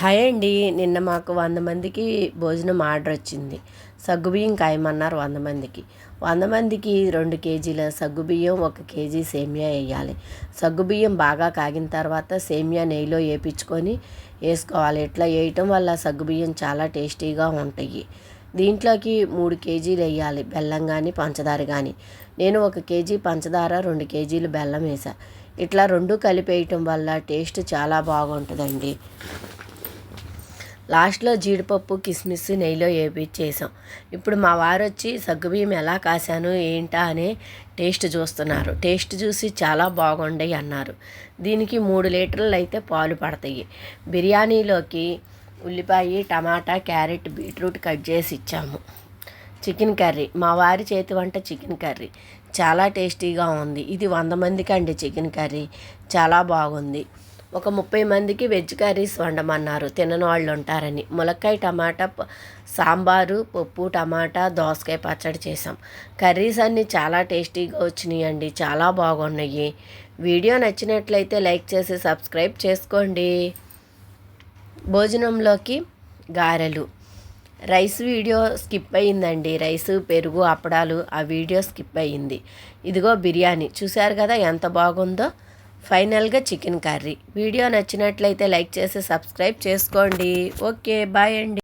Hi అండి. నిన్న మాకు వంద మందికి భోజనం ఆర్డర్ వచ్చింది. సగ్గుబియ్యం కాయమన్నారు వంద మందికి. వంద మందికి రెండు కేజీల సగ్గుబియ్యం ఒక కేజీ సేమియా వేయాలి. సగ్గుబియ్యం బాగా కాగిన తర్వాత సేమియా నెయ్యిలో వేపించుకొని వేసుకోవాలి. ఇట్లా వేయటం వల్ల సగ్గుబియ్యం చాలా టేస్టీగా ఉంటాయి. దీంట్లోకి మూడు కేజీలు వేయాలి. బెల్లం కానీ పంచదార కానీ నేను ఒక కేజీ పంచదార రెండు కేజీలు బెల్లం వేసా ఇట్లా రెండు కలిపేయటం వల్ల టేస్ట్ చాలా బాగుంటుందండి. లాస్ట్లో జీడిపప్పు కిస్మిస్ నెయ్యిలో వేపించేసాం ఇప్పుడు మా వారు వచ్చి సగ్గుబియ్యం ఎలా కాశాను ఏంటా? అని టేస్ట్ చూస్తున్నారు. టేస్ట్ చూసి చాలా బాగుండయి అన్నారు. దీనికి మూడు లీటర్లు అయితే పాలు పడతాయి. బిర్యానీలోకి ఉల్లిపాయ టమాటా క్యారెట్ బీట్రూట్ కట్ చేసి ఇచ్చాము. Chicken curry. మా వారి చేతి వంట చికెన్ కర్రీ. చాలా టేస్టీగా ఉంది. ఇది వంద మందికి అండి చికెన్ కర్రీ. చాలా బాగుంది. ఒక ముప్పై మందికి వెజ్ కర్రీస్ వండమన్నారు. తినని వాళ్ళు ఉంటారని. ములక్కాయ టమాటా సాంబారు పప్పు టమాటా దోసకాయ పచ్చడి చేసాం కర్రీస్ అన్నీ చాలా టేస్టీగా వచ్చినాయి అండి చాలా బాగున్నాయి. వీడియో నచ్చినట్లయితే లైక్ చేసి సబ్స్క్రైబ్ చేసుకోండి. భోజనంలోకి గారెలు. రైస్ వీడియో స్కిప్ అయ్యిందండి రైస్ పెరుగు అప్పడాలు ఆ వీడియో స్కిప్ అయ్యింది ఇదిగో బిర్యానీ. చూశారు కదా ఎంత బాగుందో? ఫైనల్గా చికెన్ కర్రీ. వీడియో నచ్చినట్లయితే లైక్ చేసి సబ్స్క్రైబ్ చేసుకోండి. ఓకే బాయ్ అండి.